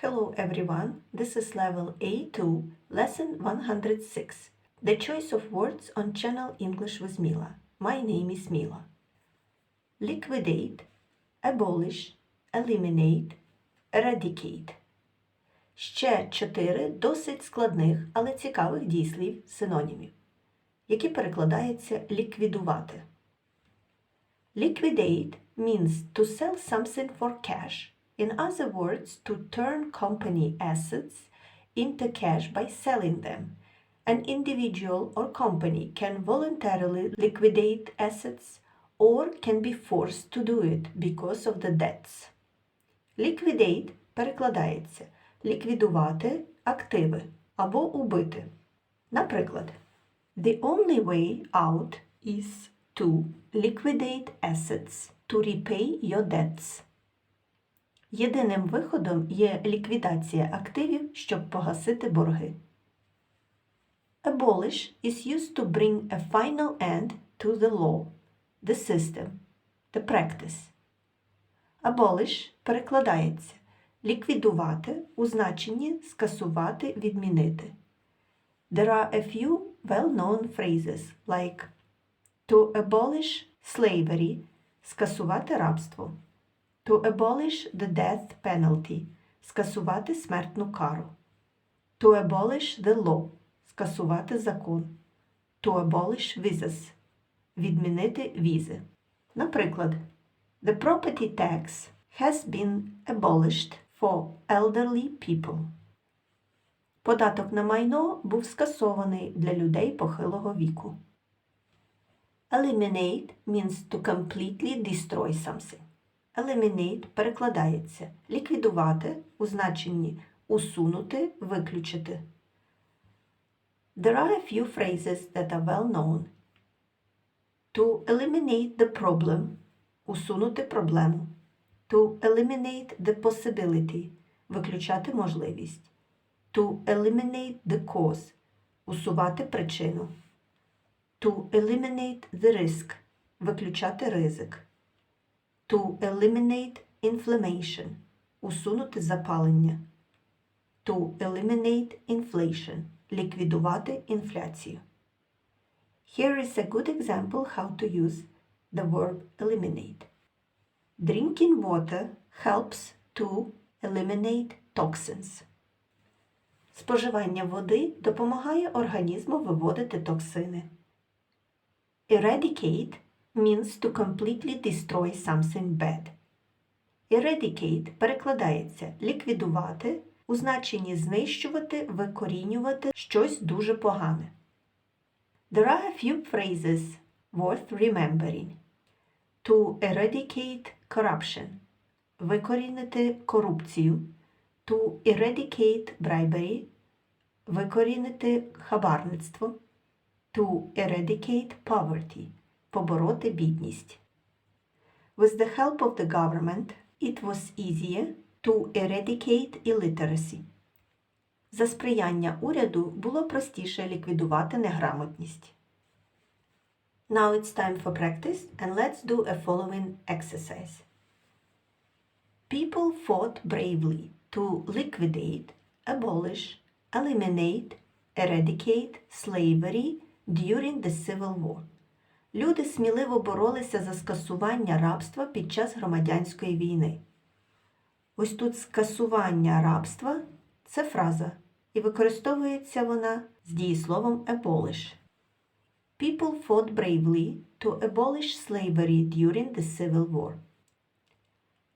Hello everyone, this is level A2, lesson 106. The choice of words on channel English with Mila. My name is Mila. Liquidate, abolish, eliminate, eradicate. Ще чотири досить складних, але цікавих дійслів синонімів, які перекладаються ліквідувати. Liquidate means to sell something for cash. In other words, to turn company assets into cash by selling them. An individual or company can voluntarily liquidate assets or can be forced to do it because of the debts. Liquidate перекладається ліквідувати активи або убити. Наприклад, The only way out is to liquidate assets to repay your debts. Єдиним виходом є ліквідація активів, щоб погасити борги. Abolish is used to bring a final end to the law, the system, the practice. Abolish перекладається ліквідувати у значенні скасувати, відмінити. There are a few well-known phrases like to abolish slavery скасувати рабство, to abolish the death penalty скасувати смертну кару, to abolish the law скасувати закон, to abolish visas відмінити візи. Наприклад, The property tax has been abolished for elderly people. Податок на майно був скасований для людей похилого віку. Eliminate means to completely destroy something. Eliminate перекладається ліквідувати у значенні усунути, виключити. There are a few phrases that are well known. To eliminate the problem усунути проблему. To eliminate the possibility виключати можливість. To eliminate the cause усувати причину. To eliminate the risk виключати ризик. To eliminate inflammation усунути запалення. To eliminate inflation ліквідувати інфляцію. Here is a good example how to use the verb eliminate. Drinking water helps to eliminate toxins. Споживання води допомагає організму виводити токсини. Eradicate means to completely destroy something bad. Eradicate перекладається ліквідувати у значенні знищувати, викорінювати щось дуже погане. There are a few phrases worth remembering. To eradicate corruption викорінити корупцію. To eradicate bribery викорінити хабарництво. To eradicate poverty побороти бідність. With the help of the government, it was easier to eradicate illiteracy. За сприяння уряду було простіше ліквідувати неграмотність. Now it's time for practice and let's do a following exercise. People fought bravely to liquidate, abolish, eliminate, eradicate slavery during the Civil War. Люди сміливо боролися за скасування рабства під час громадянської війни. Ось тут скасування рабства це фраза, і використовується вона з дієсловом abolish. People fought bravely to abolish slavery during the Civil War.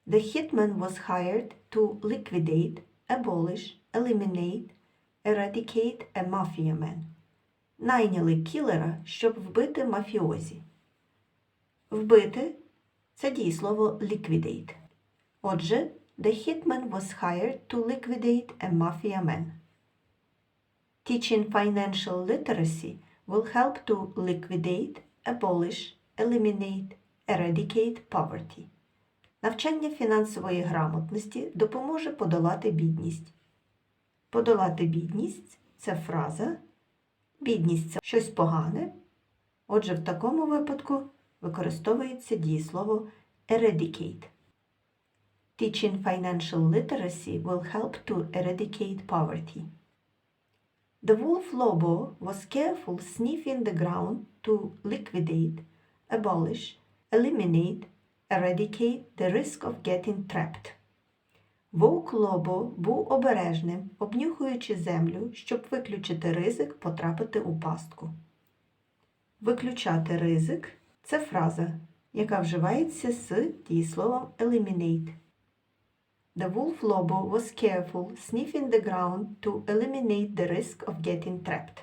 The hitman was hired to liquidate, abolish, eliminate, eradicate a mafia man. Найняли кілера, щоб вбити мафіозі. Вбити це дієслово liquidate. Отже, the hitman was hired to liquidate a mafia man. Teaching financial literacy will help to liquidate, abolish, eliminate, eradicate poverty. Навчання фінансової грамотності допоможе подолати бідність. Подолати бідність це фраза. Бідність це щось погане. Отже, в такому випадку використовується дієслово eradicate. Teaching financial literacy will help to eradicate poverty. The wolf Lobo was careful sniffing the ground to liquidate, abolish, eliminate, eradicate the risk of getting trapped. Вовк Лобо був обережним, обнюхуючи землю, щоб виключити ризик потрапити у пастку. Виключати ризик це фраза, яка вживається з дієсловом eliminate. The wolf Lobo was careful, sniffing the ground to eliminate the risk of getting trapped.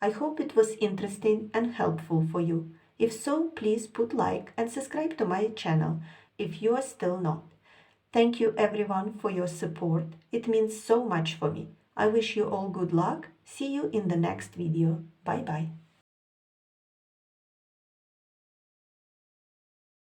I hope it was interesting and helpful for you. If so, please put like and subscribe to my channel if you are still not. Thank you everyone for your support. It means so much for me. I wish you all good luck. See you in the next video. Bye bye.